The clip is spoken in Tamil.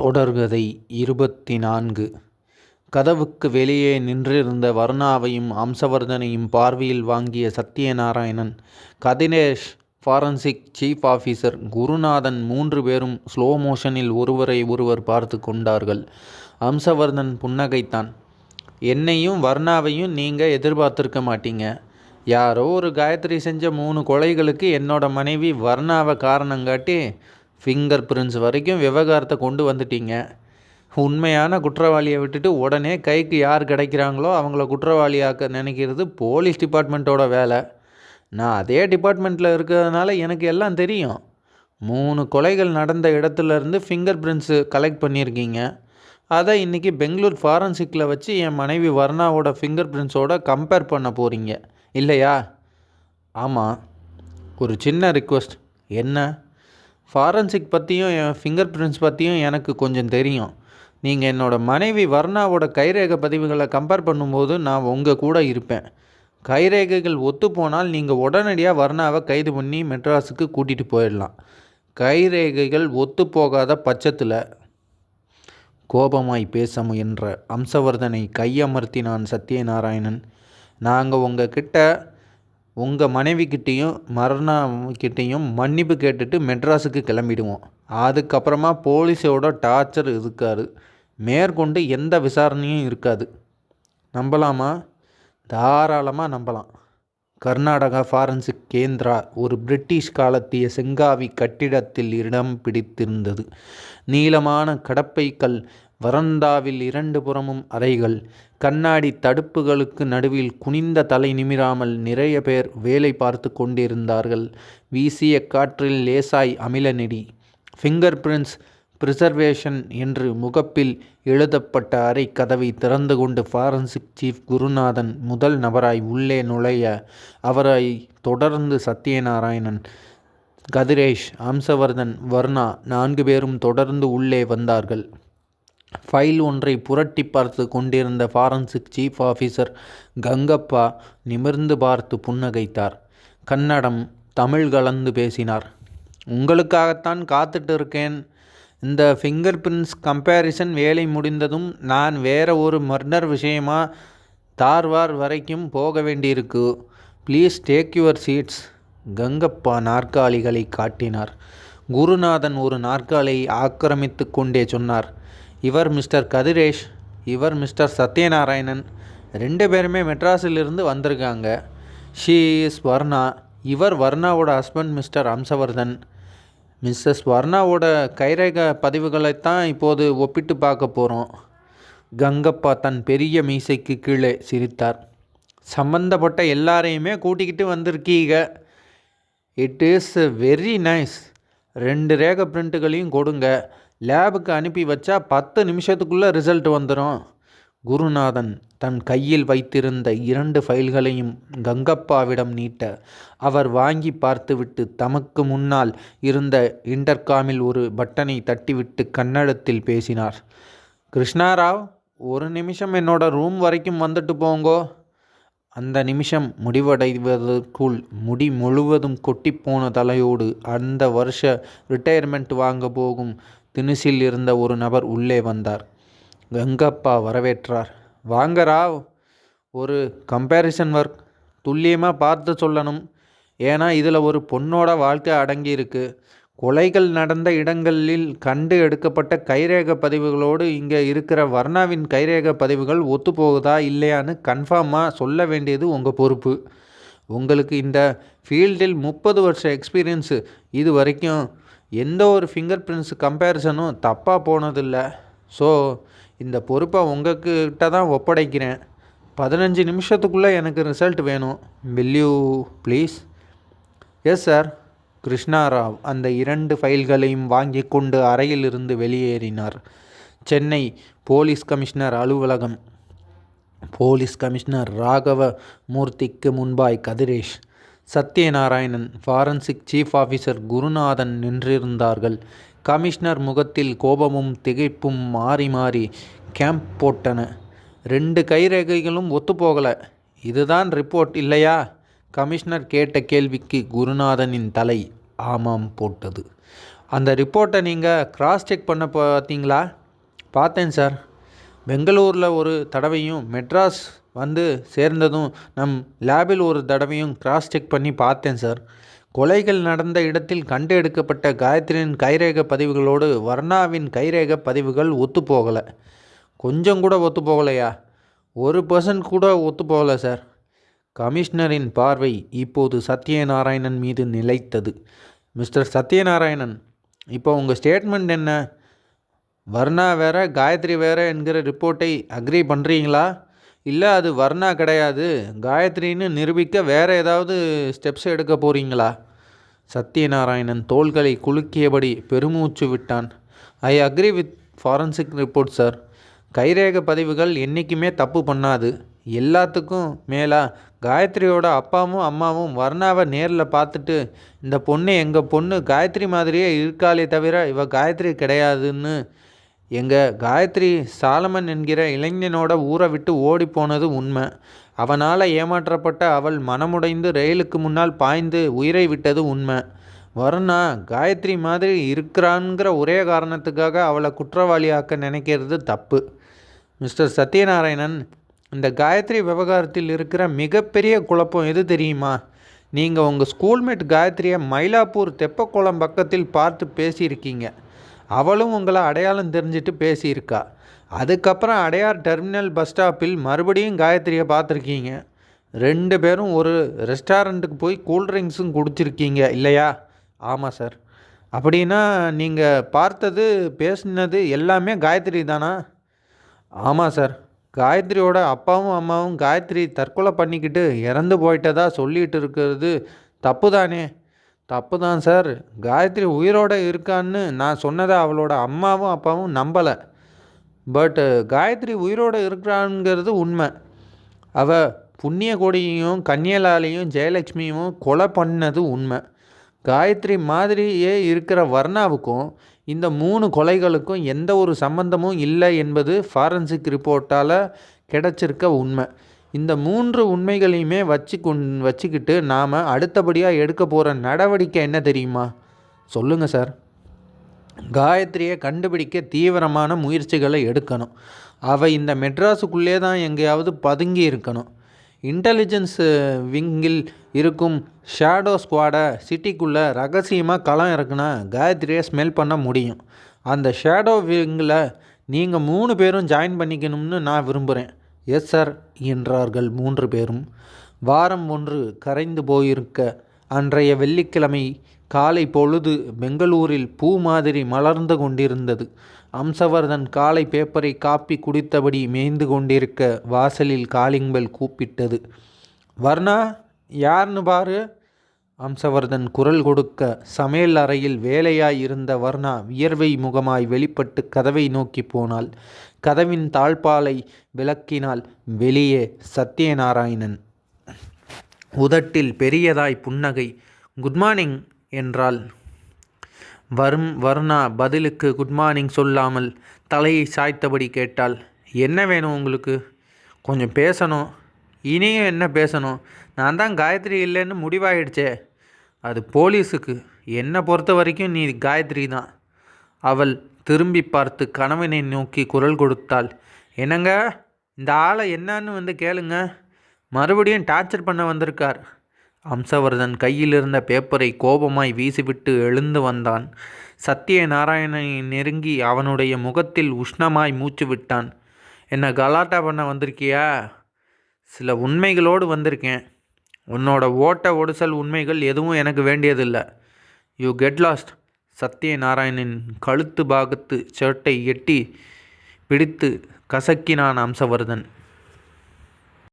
தொடர்கதை இருபத்தி நான்கு கதவுக்கு வெளியே நின்றிருந்த வர்ணாவையும் அம்சவர்தனையும் பார்வையில் வாங்கிய Sathyanarayanan Kathinesh forensic chief officer Gurunathan மூன்று பேரும் ஸ்லோ மோஷனில் ஒருவரை ஒருவர் பார்த்து கொண்டார்கள். அம்சவர்தன் புன்னகைத்தான். என்னையும் வர்ணாவையும் நீங்கள் எதிர்பார்த்துருக்க மாட்டீங்க. யாரோ ஒரு காயத்ரி செஞ்ச மூணு கொலைகளுக்கு என்னோட மனைவி வர்ணாவை காரணம் காட்டி ஃபிங்கர் பிரிண்ட்ஸ் வரைக்கும் விவகாரத்தை கொண்டு வந்துட்டீங்க. உண்மையான குற்றவாளியை விட்டுட்டு உடனே கைக்கு யார் கிடைக்கிறாங்களோ அவங்கள குற்றவாளியாக்க நினைக்கிறது போலீஸ் டிபார்ட்மெண்ட்டோட வேலை. நான் அதே டிபார்ட்மெண்ட்டில் இருக்கிறதுனால எனக்கு எல்லாம் தெரியும். மூணு கொலைகள் நடந்த இடத்துலேருந்து ஃபிங்கர் பிரிண்ட்ஸு கலெக்ட் பண்ணியிருக்கீங்க. அதை இன்றைக்கி பெங்களூர் ஃபாரன்சிக்கில் வச்சு என் மனைவி வர்ணாவோட ஃபிங்கர் பிரிண்ட்ஸோட கம்பேர் பண்ண போகிறீங்க இல்லையா? ஆமாம் ஒரு சின்ன ரிக்வெஸ்ட் என்ன? ஃபாரன்சிக் பற்றியும் என் ஃபிங்கர் பிரிண்ட்ஸ் பற்றியும் எனக்கு கொஞ்சம் தெரியும். நீங்கள் என்னோடய மனைவி வர்ணாவோட கைரேகை பதிவுகளை கம்பேர் பண்ணும்போது நான் உங்கள் கூட இருப்பேன். கைரேகைகள் ஒத்துப்போனால் நீங்கள் உடனடியாக வர்ணாவை கைது பண்ணி மெட்ராஸுக்கு கூட்டிகிட்டு போயிடலாம். கைரேகைகள் ஒத்து போகாத பட்சத்தில் கோபமாய் பேச முயன்ற அம்சவர்தனை கையமர்த்தினான் சத்யநாராயணன். நாங்கள் உங்கள் கிட்ட உங்கள் மனைவிக்கிட்டேயும் மரணக்கிட்டேயும் மன்னிப்பு கேட்டுட்டு மெட்ராஸுக்கு கிளம்பிடுவோம். அதுக்கப்புறமா போலீஸோட டார்ச்சர் இருக்காது. மேற்கொண்டு எந்த விசாரணையும் இருக்காது. நம்பலாமா? தாராளமாக நம்பலாம். கர்நாடகா ஃபாரன்சிக் கேந்திரா ஒரு பிரிட்டிஷ் காலத்திய செங்காவி கட்டிடத்தில் இடம் பிடித்திருந்தது. நீளமான கடப்பைக்கல் வரந்தாவில் இரண்டு புறமும் அறைகள் கண்ணாடி தடுப்புகளுக்கு நடுவில் குனிந்த தலை நிமிராமல் நிறைய பேர் வேலை பார்த்து கொண்டிருந்தார்கள். வீசிய காற்றில் லேசாய் அமில நெடி. ஃபிங்கர் பிரிண்ட்ஸ் பிரிசர்வேஷன் என்று முகப்பில் எழுதப்பட்ட அறை கதவை திறந்து கொண்டு ஃபாரன்சிக் சீஃப் குருநாதன் முதல் நபராய் உள்ளே நுழைய அவரை தொடர்ந்து சத்யநாராயணன் கதிரேஷ் அம்சவர்தன் வர்ணா நான்கு பேரும் தொடர்ந்து உள்ளே வந்தார்கள். ஃபைல் ஒன்றை புரட்டி பார்த்து கொண்டிருந்த ஃபாரன்சிக் சீஃப் ஆஃபீஸர் கங்கப்பா நிமிர்ந்து பார்த்து புன்னகைத்தார். கன்னடம் தமிழ் கலந்து பேசினார். உங்களுக்காகத்தான் காத்துட்டு இருக்கேன். இந்த ஃபிங்கர் பிரிண்ட்ஸ் கம்பேரிசன் வேலை முடிந்ததும் நான் வேற ஒரு மர்டர் விஷயமா தார்வார் வரைக்கும் போக வேண்டியிருக்கு. Please take your seats Gangappa நாற்காலிகளை காட்டினார். குருநாதன் ஒரு நாற்காலியை ஆக்கிரமித்து கொண்டே சொன்னார். இவர் மிஸ்டர் கதிரேஷ் இவர் மிஸ்டர் சத்யநாராயணன். ரெண்டு பேருமே மெட்ராஸிலிருந்து வந்திருக்காங்க. She is Varna. இவர் வர்ணாவோட ஹஸ்பண்ட் மிஸ்டர் அம்சவர்தன் மிஸ்ஸஸ் வர்ணாவோட கைரேக பதிவுகளைத்தான் இப்போது ஒப்பிட்டு பார்க்க போகிறோம் கங்கப்பா தன் பெரிய மீசைக்கு கீழே சிரித்தார். சம்பந்தப்பட்ட எல்லாரையுமே கூட்டிக்கிட்டு வந்திருக்கீங்க. இட் இஸ் வெரி நைஸ் ரெண்டு ரேக பிரிண்ட்டுகளையும் கொடுங்க. லேபுக்கு அனுப்பி வச்சா பத்து நிமிஷத்துக்குள்ளே ரிசல்ட் வந்துடும் குருநாதன் தன் கையில் வைத்திருந்த இரண்டு ஃபைல்களையும் கங்கப்பாவிடம் நீட்ட அவர் வாங்கி பார்த்துவிட்டு தமக்கு முன்னால் இருந்த இன்டர்காமில் ஒரு பட்டனை தட்டிவிட்டு கன்னடத்தில் பேசினார். கிருஷ்ணாராவ் ஒரு நிமிஷம் என்னோட ரூம் வரைக்கும் வந்துட்டு போங்கோ. அந்த நிமிஷம் முடிவடைவதற்குள் முடி முழுவதும் கொட்டிப்போன தலையோடு அந்த வருஷ ரிட்டையர்மெண்ட் வாங்க போகும் தினுசில் இருந்த ஒரு நபர் உள்ளே வந்தார். கங்கப்பா வரவேற்றார். வாங்கரா ஒரு கம்பேரிசன் ஒர்க் துல்லியமாக பார்த்து சொல்லணும். ஏன்னா இதில் ஒரு பொண்ணோட வாழ்க்கை அடங்கியிருக்கு. கொலைகள் நடந்த இடங்களில் கண்டு எடுக்கப்பட்ட கைரேக பதிவுகளோடு இங்கே இருக்கிற வர்ணாவின் கைரேக பதிவுகள் ஒத்து போகுதா இல்லையான்னு கன்ஃபார்மாக சொல்ல வேண்டியது உங்கள் பொறுப்பு. உங்களுக்கு இந்த ஃபீல்டில் முப்பது வருஷ எக்ஸ்பீரியன்ஸு இது வரைக்கும் எந்த ஒரு ஃபிங்கர் பிரிண்ட்ஸ் கம்பேரிசனும் தப்பாக போனதில்லை. ஸோ இந்த பொறுப்பை உங்கக்கிட்ட தான் ஒப்படைக்கிறேன். பதினஞ்சு நிமிஷத்துக்குள்ளே எனக்கு ரிசல்ட் வேணும். Will you please yes sir Krishnarao அந்த இரண்டு ஃபைல்களையும் வாங்கி கொண்டு அறையிலிருந்து வெளியேறினார். சென்னை போலீஸ் கமிஷனர் அலுவலகம். போலீஸ் கமிஷனர் ராகவ மூர்த்திக்கு முன்பாய் Kathiresh. Sathyanarayanan forensic chief officer Gurunathan நின்றிருந்தார்கள். Commissioner முகத்தில் கோபமும் திகைப்பும் மாறி மாறி கேம்ப் போட்டன. ரெண்டு கைரேகைகளும் ஒத்துப்போகலை. இதுதான் ரிப்போர்ட் இல்லையா? கமிஷனர் கேட்ட கேள்விக்கு குருநாதனின் தலை ஆமாம் போட்டது. அந்த ரிப்போர்ட்டை நீங்கள் கிராஸ் செக் பண்ண பார்த்தீங்களா பார்த்தேன் சார் பெங்களூரில் ஒரு தடவையும் மெட்ராஸ் வந்து சேர்ந்ததும் நம் லேபில் ஒரு தடவையும் கிராஸ் செக் பண்ணி பார்த்தேன் சார் கொலைகள் நடந்த இடத்தில் கண்டு எடுக்கப்பட்ட காயத்ரியின் கைரேக பதிவுகளோடு வர்ணாவின் கைரேக பதிவுகள் ஒத்து போகலை. கொஞ்சம் கூட ஒத்து போகலையா? ஒரு பர்சன்ட் கூட ஒத்து போகலை சார் கமிஷனரின் பார்வை இப்போது சத்யநாராயணன் மீது நிலைத்தது. மிஸ்டர் சத்யநாராயணன் இப்போ உங்கள் ஸ்டேட்மெண்ட் என்ன? வர்ணா வேற காயத்ரி வேற என்கிற ரிப்போர்ட்டை அக்ரி பண்ணுறீங்களா இல்லை அது வர்ணா கிடையாது. காயத்ரின்னு நிரூபிக்க வேறு ஏதாவது ஸ்டெப்ஸ் எடுக்க போகிறீங்களா சத்யநாராயணன் தோள்களை குலுக்கியபடி பெருமூச்சு விட்டான். I agree with forensic report sir கைரேக பதிவுகள் என்றைக்குமே தப்பு பண்ணாது. எல்லாத்துக்கும் மேலா காயத்ரியோட அப்பாவும் அம்மாவும் வர்ணாவை நேரில் பார்த்துட்டு இந்த பொண்ணு எங்கள் பொண்ணு காயத்ரி மாதிரியே இருக்காளே தவிர இவ காயத்ரி கிடையாதுன்னு எங்கள் காயத்ரி சாலமன் என்கிற இளைஞனோட ஊரை விட்டு ஓடி போனது உண்மை. அவனால் ஏமாற்றப்பட்ட அவள் மனமுடைந்து ரயிலுக்கு முன்னால் பாய்ந்து உயிரை விட்டது உண்மை. வருணா காயத்ரி மாதிரி இருக்கிறான்ங்கிற ஒரே காரணத்துக்காக அவளை குற்றவாளியாக்க நினைக்கிறது தப்பு. மிஸ்டர் சத்யநாராயணன் இந்த காயத்ரி விவகாரத்தில் இருக்கிற மிகப்பெரிய குழப்பம் எது தெரியுமா? நீங்கள் உங்கள் ஸ்கூல்மேட் காயத்ரியை மயிலாப்பூர் தெப்பக்குளம் பக்கத்தில் பார்த்து பேசியிருக்கீங்க. அவளும் உங்களை அடையாளம் தெரிஞ்சுட்டு பேசியிருக்கா. அதுக்கப்புறம் அடையார் டெர்மினல் பஸ் ஸ்டாப்பில் மறுபடியும் காயத்ரியை பார்த்துருக்கீங்க. ரெண்டு பேரும் ஒரு ரெஸ்டாரண்ட்டுக்கு போய் கூல்ட்ரிங்க்ஸும் குடிச்சிருக்கீங்க இல்லையா? ஆமாம் சார் அப்படின்னா நீங்கள் பார்த்தது பேசினது எல்லாமே காயத்ரி தானா? ஆமாம் சார் காயத்ரியோட அப்பாவும் அம்மாவும் காயத்ரி தற்கொலை பண்ணிக்கிட்டு இறந்து போயிட்டதா சொல்லிகிட்டு இருக்கிறது தப்பு தானே தப்பு தான் சார். காயத்ரி உயிரோடு இருக்கான்னு நான் சொன்னதை அவளோட அம்மாவும் அப்பாவும் நம்பலை. பட்டு காயத்ரி உயிரோடு இருக்கிறாங்கிறது உண்மை. அவள் புண்ணிய கொடியையும் கன்னியலாலையும் ஜெயலட்சுமியும் கொலை பண்ணது உண்மை. காயத்ரி மாதிரியே இருக்கிற வர்ணாவுக்கும் இந்த மூணு கொலைகளுக்கும் எந்த ஒரு சம்பந்தமும் இல்லை என்பது ஃபாரன்சிக் ரிப்போர்ட்டால் கிடச்சிருக்க உண்மை. இந்த மூன்று உண்மைகளையுமே வச்சு கொண் வச்சுக்கிட்டு நாம் அடுத்தபடியாக எடுக்க போகிற நடவடிக்கை என்ன தெரியுமா? சொல்லுங்கள் சார் காயத்ரியை கண்டுபிடிக்க தீவிரமான முயற்சிகளை எடுக்கணும். அவள் இந்த மெட்ராஸுக்குள்ளே தான் எங்கேயாவது பதுங்கி இருக்கணும். இன்டெலிஜென்ஸ் விங்கில் இருக்கும் ஷேடோ ஸ்குவாடை சிட்டிக்குள்ளே ரகசியமாக களம் இருக்குன்னா காயத்ரியை ஸ்மெல் பண்ண முடியும். அந்த ஷேடோ விங்கில் நீங்கள் மூணு பேரும் ஜாயின் பண்ணிக்கணும்னு நான் விரும்புகிறேன் எஸ் சார் என்றார்கள் மூன்று பேரும். வாரம் ஒன்று கரைந்து போயிருக்க அன்றைய வெள்ளிக்கிழமை காலை பொழுது பெங்களூரில் பூ மாதிரி மலர்ந்து கொண்டிருந்தது. அம்சவர்தன் காலை பேப்பரை காப்பி குடித்தபடி மேய்ந்து கொண்டிருக்க வாசலில் காலிங் பெல் கூப்பிட்டது. வர்ணா யார்னு பாரு? அம்சவர்தன் குரல் கொடுக்க சமையல் அறையில் வேலையாயிருந்த வர்ணா வியர்வை முகமாய் வெளிப்பட்டு கதவை நோக்கி போனாள். கதவின் தாழ்பாலை விளக்கினால் வெளியே சத்யநாராயணன். உதட்டில் பெரியதாய் புன்னகை குட் மார்னிங் என்றாள். வரும் வர்ணா பதிலுக்கு குட் மார்னிங் சொல்லாமல் தலையை சாய்த்தபடி கேட்டாள். என்ன வேணும் உங்களுக்கு? கொஞ்சம் பேசணும். இனியும் என்ன பேசணும்? நான் தான் காயத்ரி இல்லைன்னு முடிவாயிடுச்சே. அது போலீஸுக்கு. என்னை பொறுத்த வரைக்கும் நீ காயத்ரி தான். அவள் திரும்பி பார்த்து கணவனை நோக்கி குரல் கொடுத்தாள். என்னங்க இந்த ஆளை என்னன்னு வந்து கேளுங்க. மறுபடியும் டார்ச்சர் பண்ண வந்திருக்கார். அம்சவர்தன் கையில் இருந்த பேப்பரை கோபமாய் வீசிவிட்டு எழுந்து வந்தான். சத்யநாராயணனை நெருங்கி அவனுடைய முகத்தில் உஷ்ணமாய் மூச்சு விட்டான். என்ன கலாட்டா பண்ண வந்திருக்கியா? சில உண்மைகளோடு வந்திருக்கேன். உன்னோட ஓட்ட ஒடுசல் உண்மைகள் எதுவும் எனக்கு வேண்டியதில்லை. யூ கெட் லாஸ்ட் சத்யநாராயணின் கழுத்து பாகத்து ஷர்ட்டை எட்டி பிடித்து கசக்கினான் அம்சவர்தன்